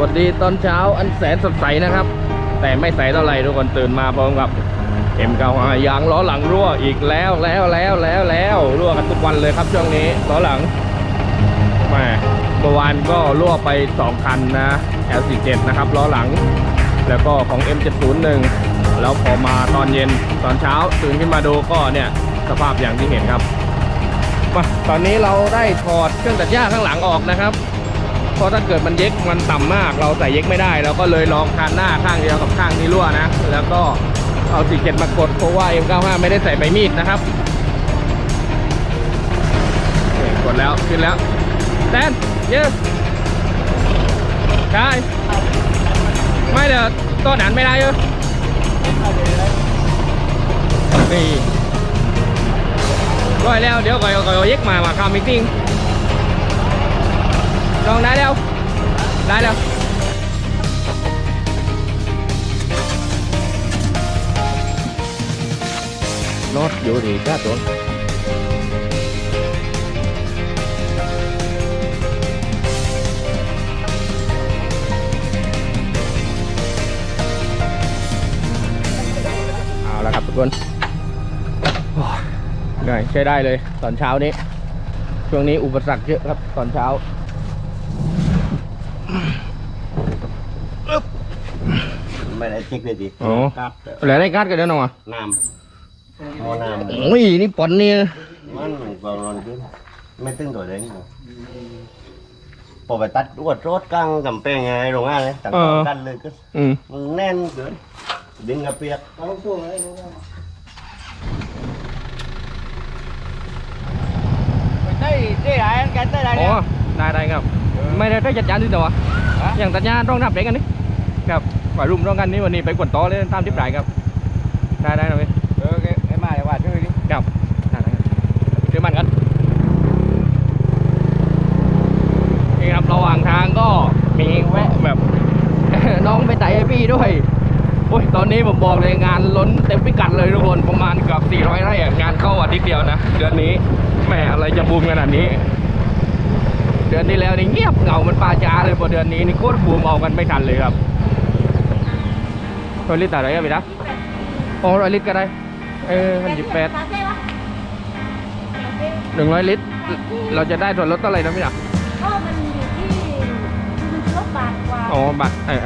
วัสดีตอนเช้าอันแสนสดใสนะครับ แต่ไม่ใสเท่าไหร่ทุกคนตื่นมาพร้อมกับ M95 ยางล้อหลังรั่วอีกแล้วแล้วแล้วแล้วแล้วรั่วกันทุกวันเลยครับช่วงนี้ล้อหลังแหมเมื่อวานก็รั่วไป 2 คันนะ L47 นะครับล้อหลัง แล้วก็ของ M701 แล้วพอมาตอนเย็นตอนเช้าตื่นขึ้นมาดูก็เนี่ยสภาพอย่างที่เห็นครับมาตอนนี้เราได้ถอดเครื่องตัดหญ้าข้างหลังออกนะครับ เพราะถ้าเกิดมันเย็กมันต่ำมาก เราใส่เย็กไม่ได้เราก็เลยลองคานหน้าข้างเดียวกับข้างที่รั่วนะ แล้วก็เอาสีเจ็ดมากดเพราะว่า M95 ไม่ได้ใส่ใบมีดนะครับกดแล้วขึ้นแล้วแตนเยอะได้ไม่เดี๋ยวต้นหันไม่ได้เยอะนี่ร้อยแล้วเดี๋ยวก่อยก่อยเอาเย็กมามาคำมิติ้ง ลองได้แล้ว ได้แล้วรถอยู่ดีก้าตัวเอาละครับทุกคนโอ้ยเหนื่อยใช้ได้เลยตอนเช้านี้ ช่วงนี้อุปสรรคเยอะครับตอนเช้า ไม่ได้เช็คเลยดิอ๋อครับเหลือได้การ์ดกันแล้วน้องอะน้ำเอาน้ำโอ้ยนี่ปอนนี่มันก็ร้อนขึ้นไม่ตึงตัวเด้งพอไปตัดอวดรถกลางกำแพงไงโรงงานเลยต่างๆกันเลยก็อืมมันแน่นเกินดินกระเปียก đây đây lại anh cạnh đây lại อ๋อได้ได้ครับ ไม่ได้ได้จัดจานที่ตัวอย่างตัดหญ้าต้องทำเด็กกันนี่ครับ ฝ่ายรุ่มต้องกันนี่วันนี้ไปกวนโตอเลยตามทิปไหนครับ ได้ได้นะพี่ ừ cái cái mai là quạt chơi đi ครับได้ได้ครับเดี๋ยวมันกันนี่ครับระหว่างทางก็มีแวะแบบ น้องไปไต่ให้พี่ด้วยโอ้ยตอนนี้ผมบอกเลยงานล้นเต็มพิกัดเลยทุกคนประมาณเกือบ400ไร่อะงานเข้าอาทิตย์เดียวนะเดือนนี้แหม่อะไรจะบูมขนาดนี้ เดือนที่แล้วนี่เงียบเหงามันปลาจาเลยพอเดือนนี้นี่โคตรบูมเอากันไม่ทันเลยครับ ร้อยลิตรอะไรกันไปนะอ๋อร้อยลิตรก็ได้ เออมันสิบแปดหนึ่งร้อยลิตร เราจะได้ส่วนลดเท่าไหร่นะพี่หนาก็มันอยู่ที่มันลดบาทกว่า อ๋อบัตรเออ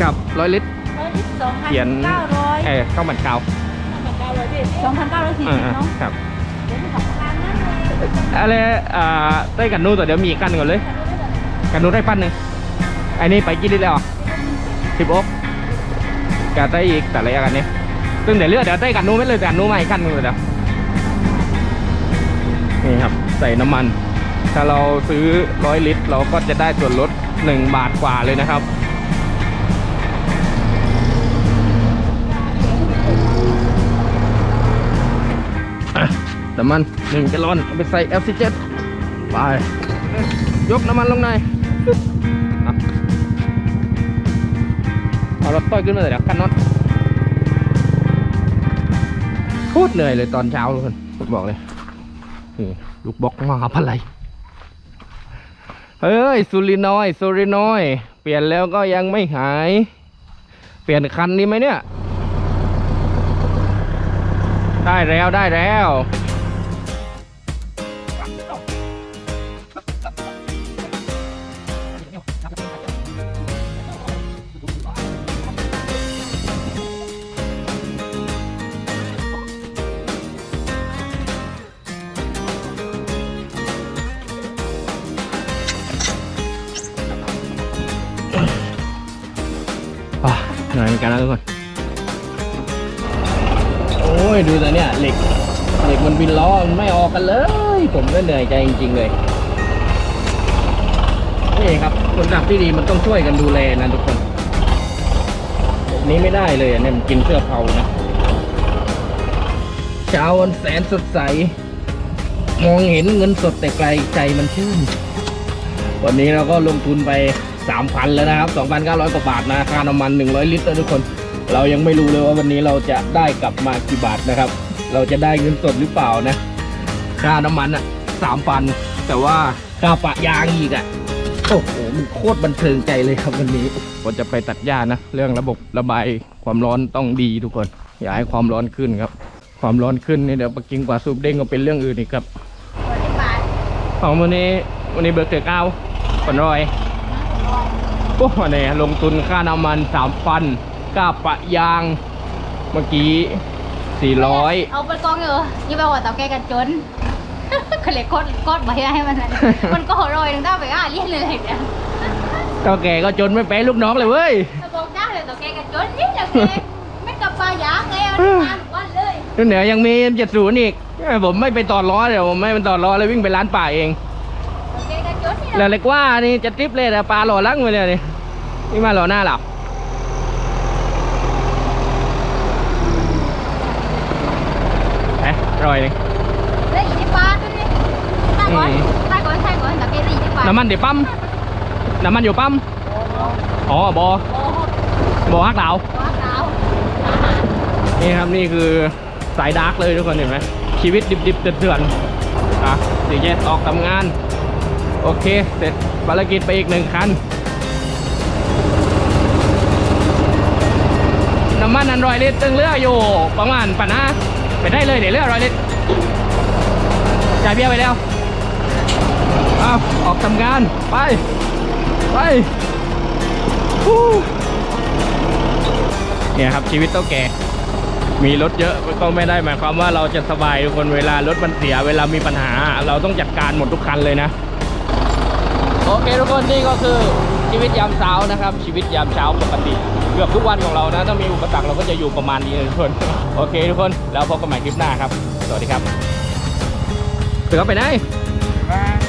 ครับร้อยลิตรร้อยที่สองพันเขียนเก้าร้อยเออข้าวมันเกาสองพันเก้าร้อยสี่สิบเนาะครับสองพันนะอะไรอ่าได้กันนู้นแตัวเดี๋ยวมีอีกกันหนึ่งก่อนเลย กันนู้นได้ปั้นหนึ่งไอ้นี่ไปกี่ลิตรแล้ว สิบอกกะได้อีกแต่ละกันนี้ซึ่งเดี๋ยวเลือกเดี๋ยวได้กันนู้นไม่เลยแต่กันนู้นมาอีกขั้นหนึงเลยเดี๋ยวนี่ครับใส่น้ำมัน ถ้าเราซื้อร้อยลิตร เราก็จะได้ส่วนลดหนึ่งบาทกว่าเลยนะครับอะน้ำมันหนึ่งแกลลอนเอาไปใส่ F17 ไป ยกน้ำมันลงใน รถต้อยขึ้นมาเลยเดี๋ยวกันน็อตโคตรเหนื่อยเลยตอนเช้าทุกคนผมบอกเลยนี่ลูกบอกมาพันไรเฮ้ยสุรินอยสุรินอย เปลี่ยนแล้วก็ยังไม่หาย เปลี่ยนคันนี้ไหมเนี่ย ได้แล้วได้แล้ว หนื่อยเหมือนกันนะทุกคน โอ้ยดูแต่เนี่ยเหล็กเหล็กมันบินล้อมันไม่ออกกันเลย ผมก็เหนื่อยใจจริง ๆ เลยนี่ครับคนขับที่ดีมันต้องช่วยกันดูแลนะทุกคนแบบนี้ไม่ได้เลยอะเนี่ยมันกินเสื้อเผานะเช้าวันแสนสดใส มองเห็นเงินสดแต่ไกลใจมันชื่น วันนี้เราก็ลงทุนไป 3,000 แล้วนะครับ 2,900 กว่าบาทนะค่าน้ำมัน 100 ลิตรนะทุกคน เรายังไม่รู้เลยว่าวันนี้เราจะได้กลับมากี่บาทนะครับ เราจะได้เงินสดหรือเปล่านะ ค่าน้ำมันอะ3,000 แต่ว่าค่าปะยางอีกอะโอ้โหมันโคตรบันเทิงใจเลยครับวันนี้ก็จะไปตัดหญ้านะ เรื่องระบบระบายความร้อนต้องดีทุกคน อย่าให้ความร้อนขึ้นครับ ความร้อนขึ้นนี่เดี๋ยวปกินกว่าสูบเด้งก็เป็นเรื่องอื่นอีกครับวันที่บาทของวันนี้วันนี้เบิกเตือเก้าผลรอย โอ้วันนี้ลงทุนค่าน้ำมันสามพันก้าปะยางเมื่อกี้สี่ร้อยเอาไปกองอยู่ยี่บอกว่าเตาแกกันจนเขาเลยกดกดไปให้มันนะมันก็โรยถึงได้ไปอะเรียนเลยเนี่ยเท่าแก่ก็จนไม่เป็นลูกน้องเลยเว้ยถ้าบอกได้เลยเตาแกกันจนนี่แหละแกไม่กลับปลายางเลยเอาทานวันเลยเหนือยังมีเจ็ดศูนย์อีกเอ้ยผมไม่ไปตอดล้อเดี๋ยวผมไม่ไปตอดล้อเลยวิ่งไปร้านป่าเองเตาแก กันจนนี่แหแล้ละวเล็กว่านี่จะทริปเลยแต่ปลาหล่อลังไปเลยนี่นี่มาหล่อหน้าหลับเอ๊ะอร่อยนี่แล้วอีนี่ปลาด้วยนี่ตาก่อนตาก่อนตาก่อนเตาแกได้อีนี่ปลาน้ำมันเดี๋ยวปั๊มน้ำมันอยู่ปั๊มอ๋อบอโอ้โหบอฮักดาวว้าวดาวนี่ครับนี่คือสายดาร์กเลยทุกคนเห็นไหมชีวิตดิบๆเถื่อนๆอะสี่แยกออกทำงาน โอเค เสร็จภารกิจไปอีกหนึ่งคัน น้ำมันอันรอยลิตรตึงเรืออยู่ประมาณปันห้าไปได้เลยเดี๋ยวเรือรอยลิตรจ่ายเบี้ยไปแล้วเอาออกทำงานไปไปฮู้เนี่ยครับชีวิตต้าแก่มีรถเยอะก็ไม่ได้หมายความว่าเราจะสบายทุกคนเวลารถมันเสียเวลามีปัญหา เราต้องจัดการหมดทุกคันเลยนะ โอเคทุกคนนี่ก็คือชีวิตยามเช้านะครับ ชีวิตยามเช้าปกติ เกือบทุกวันของเรานะ ถ้ามีอุปสรรคเราก็จะอยู่ประมาณนี้นะทุกคนโอเคทุกคนแล้วพบกันใหม่คลิปหน้าครับ สวัสดีครับเสือไปไหนมา